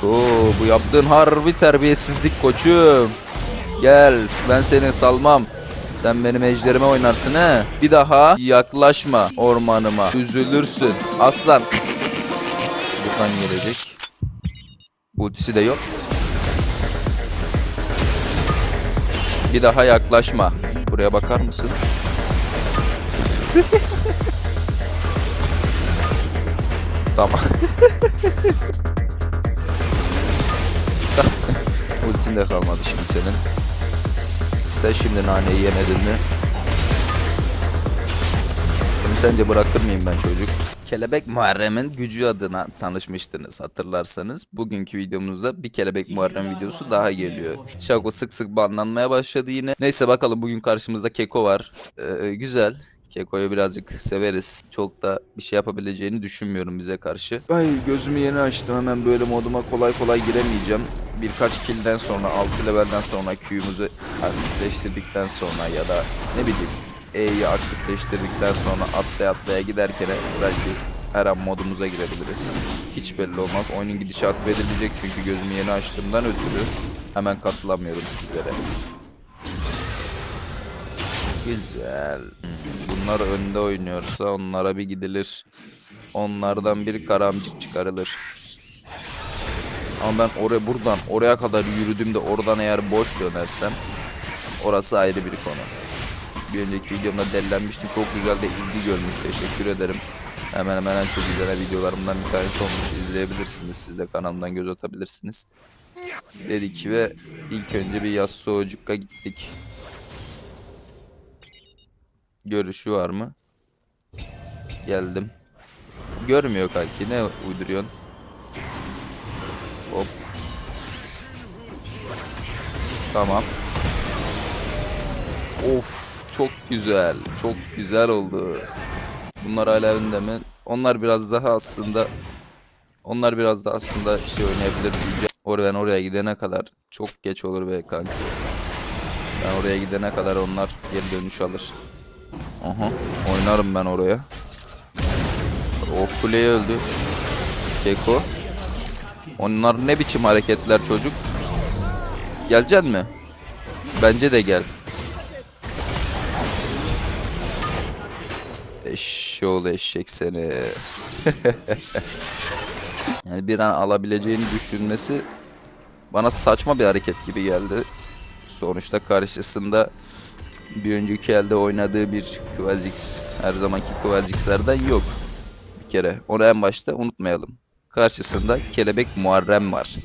Keko bu yaptığın harbi terbiyesizlik koçum. Gel ben seni salmam. Sen benim ejderime oynarsın he. Bir daha yaklaşma ormanıma. Üzülürsün. Aslan. Buradan gelecek. Ultisi de yok. Bir daha yaklaşma. Buraya bakar mısın? tamam. Ultin de kalmadı şimdi senin. Sen şimdi naneyi yemedin mi? Seni sence bırakır mıyım ben çocuk? Kelebek Muharrem'in gücü adına tanışmıştınız hatırlarsanız. Bugünkü videomuzda bir Kelebek Muharrem videosu daha geliyor. Şako sık sık banlanmaya başladı yine. Neyse bakalım bugün karşımızda Keko var. Ee, güzel. Keko'yu birazcık severiz. Çok da bir şey yapabileceğini düşünmüyorum bize karşı. Ay gözümü yeni açtım hemen böyle moduma kolay kolay giremeyeceğim. Birkaç kill'den sonra 6 levelden sonra Q'muzu aktifleştirdikten sonra ya da ne bileyim E'yi aktifleştirdikten sonra atlaya atlaya giderken belki her an modumuza girebiliriz. Hiç belli olmaz. Oyunun gidişatı belirleyecek çünkü gözümü yeni açtığımdan ötürü hemen katılamıyorum sizlere. Güzel. Bunlar önde oynuyorsa onlara bir gidilir. Onlardan bir karamcık çıkarılır. Ama ben oraya buradan oraya kadar yürüdüğümde oradan eğer boş dönersem orası ayrı bir konu. Bir önceki videomda delilenmiştim. Çok güzel de ilgi görmüş. Teşekkür ederim. Hemen hemen en çok izlenen videolarımdan bir tanesi olmuş. İzleyebilirsiniz. Siz de kanalımdan göz atabilirsiniz. Dedik ve ilk önce bir Yasuo'cukka gittik. Görüşü var mı? Geldim. Görmüyor kanki. Ne uyduruyorsun? Hop. Tamam. Of çok güzel. Çok güzel oldu. Bunlar hala önde mi? Onlar biraz daha aslında onlar biraz da aslında şey oynayabilir diyeceğim. Or ben oraya gidene kadar çok geç olur be kanki. Ben oraya gidene kadar onlar geri dönüş alır. Aha oynarım ben oraya. O kuleyi öldü. Keko. Onlar ne biçim hareketler çocuk? Gelecek mi? Bence de gel. Eşşoğlu eşek seni. yani bir an alabileceğini düşünmesi bana saçma bir hareket gibi geldi. Sonuçta karşısında bir önceki elde oynadığı bir Quazix her zamanki Quazix'lerden yok. Bir kere onu en başta unutmayalım. Karşısında Kelebek Muharrem var.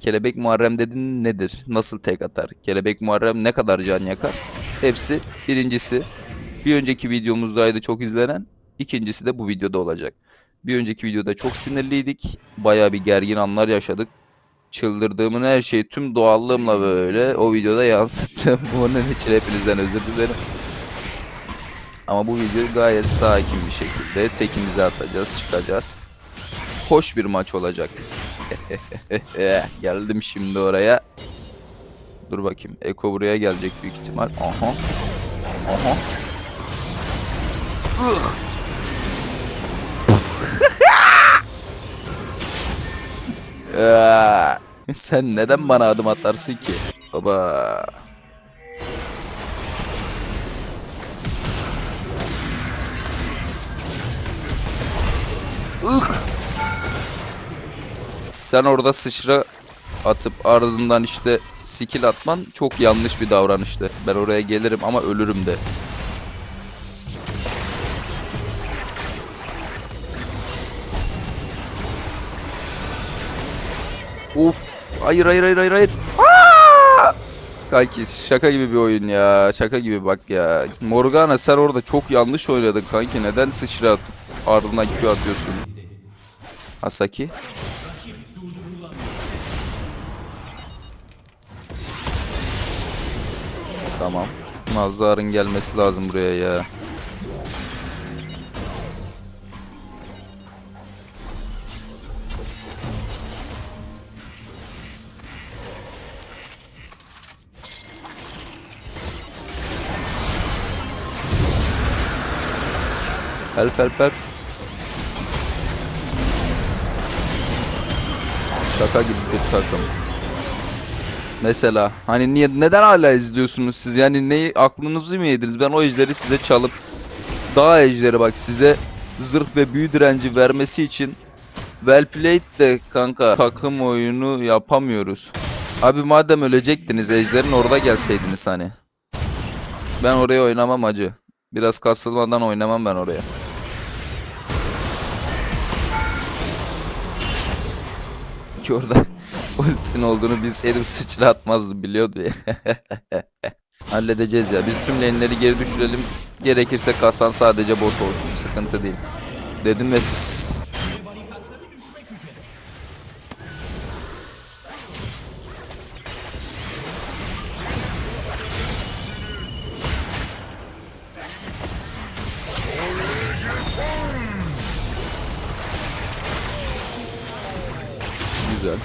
Kelebek Muharrem dedin nedir? Nasıl tek atar? Kelebek Muharrem ne kadar can yakar? Hepsi birincisi bir önceki videomuzdaydı çok izlenen. İkincisi de bu videoda olacak. Bir önceki videoda çok sinirliydik. Baya bir gergin anlar yaşadık. Çıldırdığımın her şeyi tüm doğallığımla böyle o videoda yansıttım. Bunun için hepinizden özür dilerim. Ama bu video gayet sakin bir şekilde tekimize atacağız, çıkacağız. Hoş bir maç olacak. Geldim şimdi oraya. Dur bakayım. Eko buraya gelecek büyük ihtimal. Aha. Aha. Aa, Sen neden bana adım atarsın ki? Baba. Ih. Sen orada sıçra atıp ardından işte skill atman çok yanlış bir davranıştı. Ben oraya gelirim ama ölürüm de. Of. Hayır hayır hayır hayır hayır. Aa! Kanki şaka gibi bir oyun ya. Şaka gibi bak ya. Morgana sen orada çok yanlış oynadın kanki. Neden sıçra atıp ardından Q atıyorsun? Hasaki. Tamam. Mazhar'ın gelmesi lazım buraya ya. Help help help. Şaka gibi bir takım. Mesela hani niye neden hala izliyorsunuz siz? Yani neyi aklınızı mı yediniz? Ben o ejderi size çalıp dağ ejderi bak size zırh ve büyü direnci vermesi için well played de kanka takım oyunu yapamıyoruz. Abi madem ölecektiniz ejderin orada gelseydiniz hani. Ben oraya oynamam acı. Biraz kasılmadan oynamam ben oraya. Ki orada ultisinin olduğunu bilseydim sıçra atmazdım biliyordu ya. Halledeceğiz ya. Biz tüm lane'leri geri düşürelim. Gerekirse kasan sadece bot olsun. Sıkıntı değil. Dedim ve Güzel.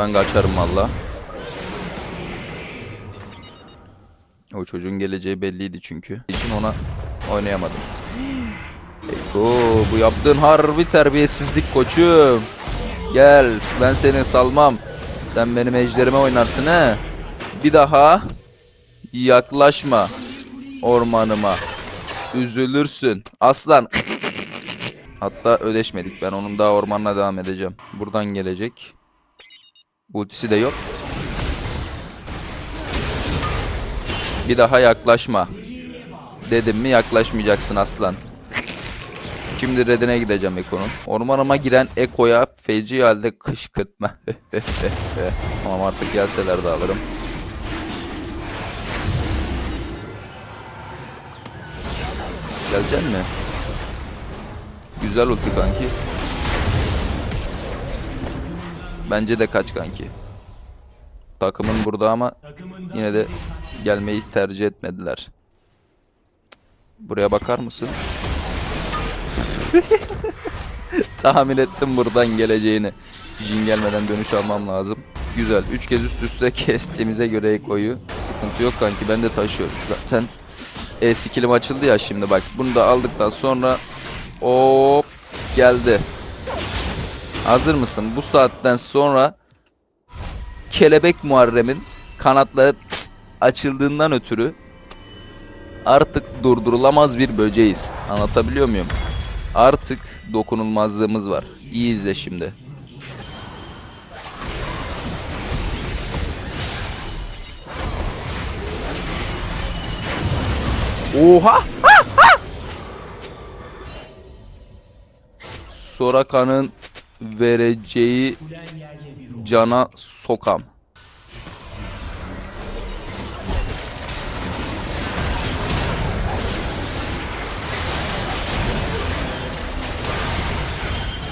Ben kaçarım valla. O çocuğun geleceği belliydi çünkü. için ona oynayamadım. Eko bu yaptığın harbi terbiyesizlik koçum. Gel ben seni salmam. Sen benim ejderime oynarsın he. Bir daha yaklaşma ormanıma. Üzülürsün. Aslan. Hatta ödeşmedik. Ben onun daha ormanla devam edeceğim. Buradan gelecek. Ultisi de yok. Bir daha yaklaşma. Dedim mi yaklaşmayacaksın aslan. Şimdi redine gideceğim Eko'nun. Ormanıma giren Eko'ya feci halde kışkırtma. tamam artık gelseler de alırım. Gelecek mi? Güzel ulti kanki. Bence de kaç kanki. Takımın burada ama yine de gelmeyi tercih etmediler. Buraya bakar mısın? Tahmin ettim buradan geleceğini. Jin gelmeden dönüş almam lazım. Güzel. 3 kez üst üste kestiğimize göre Eko'yu. Sıkıntı yok kanki. Ben de taşıyorum. Zaten e, skillim açıldı ya şimdi bak. Bunu da aldıktan sonra hop geldi. Hazır mısın? Bu saatten sonra kelebek Muharrem'in kanatları tıs açıldığından ötürü artık durdurulamaz bir böceğiz. Anlatabiliyor muyum? Artık dokunulmazlığımız var. İyi izle şimdi. Oha! Soraka'nın vereceği cana sokam.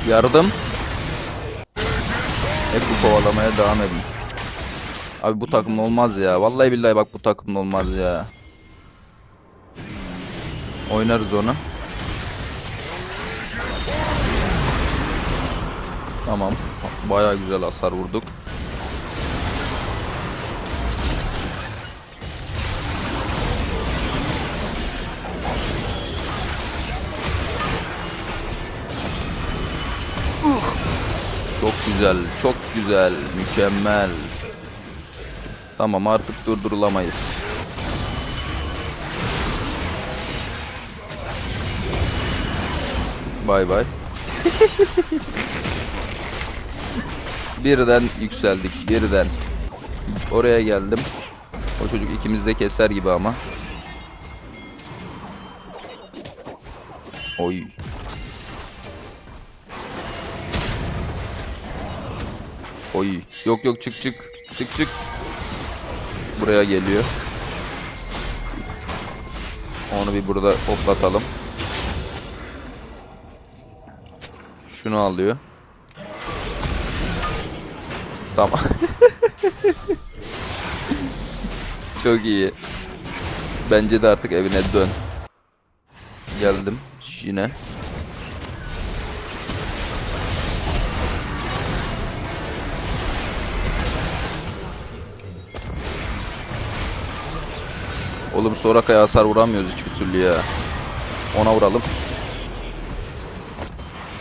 Yardım. Hep bu kovalamaya devam edin. Abi bu takım olmaz ya. Vallahi billahi bak bu takım olmaz ya. Oynarız onu. Tamam. Bayağı güzel hasar vurduk. Çok güzel, çok güzel, mükemmel. Tamam artık durdurulamayız. Bay bay. birden yükseldik, birden. Oraya geldim. O çocuk ikimiz de keser gibi ama. Oy. Oy. Yok yok çık çık. Çık çık. Buraya geliyor. Onu bir burada hoplatalım. Şunu alıyor. Tamam. Çok iyi. Bence de artık evine dön. Geldim yine. Oğlum Soraka'ya hasar vuramıyoruz hiçbir türlü ya. Ona vuralım.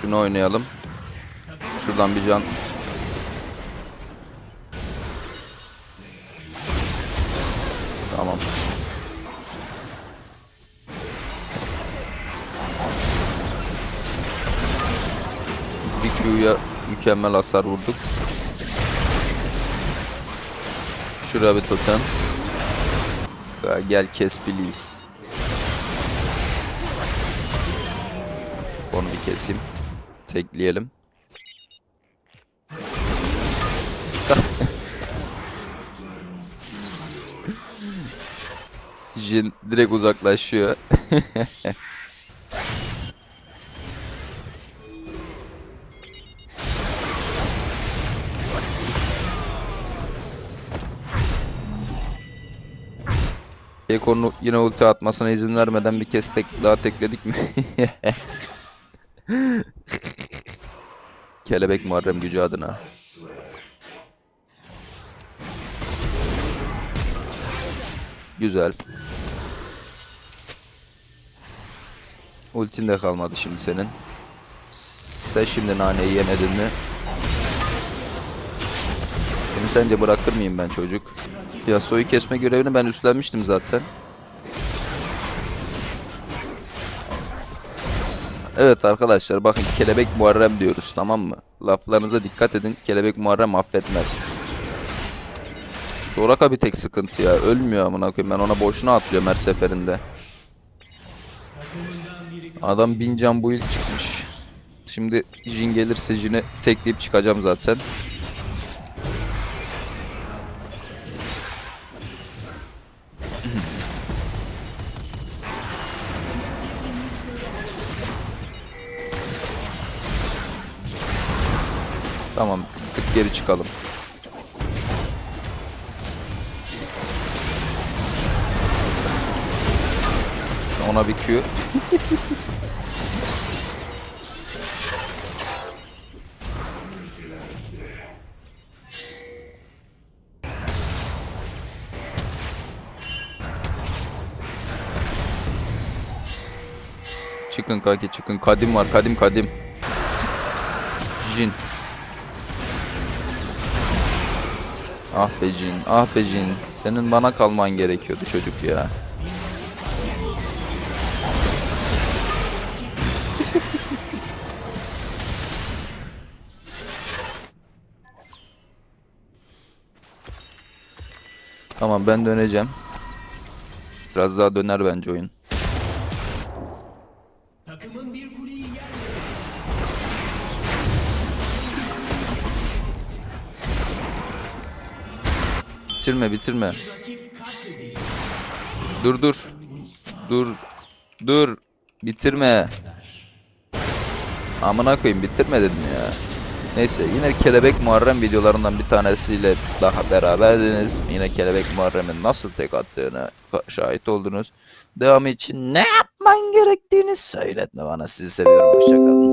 Şunu oynayalım. Şuradan bir can. Q'ya mükemmel hasar vurduk. Şuraya bir totem. Gel kes please. Onu bir keseyim. Tekleyelim. Jin direkt uzaklaşıyor. Eko'nun yine ulti atmasına izin vermeden bir kez tek daha tekledik mi? Kelebek Muharrem gücü adına. Güzel. Ultin de kalmadı şimdi senin. Sen şimdi naneyi yemedin mi? Seni sence bırakır mıyım ben çocuk? Yasuo'yu kesme görevini ben üstlenmiştim zaten. Evet arkadaşlar bakın kelebek Muharrem diyoruz tamam mı? Laflarınıza dikkat edin. Kelebek Muharrem affetmez. Soraka bir tek sıkıntı ya. Ölmüyor amına koyayım. Ben ona boşuna atlıyorum her seferinde. Adam bin can build çıkmış. Şimdi Jin gelirse Jin'i tekleyip çıkacağım zaten. Tamam, tık geri çıkalım. Ona bir Q. Çıkın kanki çıkın. Kadim var kadim kadim. Jin. Ah be Jin, ah be Jin. Senin bana kalman gerekiyordu çocuk ya. Tamam ben döneceğim. Biraz daha döner bence oyun. Bitirme bitirme. Dur dur. Dur. Dur. Bitirme. Amına koyayım bitirme dedim ya. Neyse yine Kelebek Muharrem videolarından bir tanesiyle daha beraberdiniz. Yine Kelebek Muharrem'in nasıl tek attığını şahit oldunuz. Devamı için ne yapman gerektiğini söyletme bana. Sizi seviyorum. Hoşçakalın.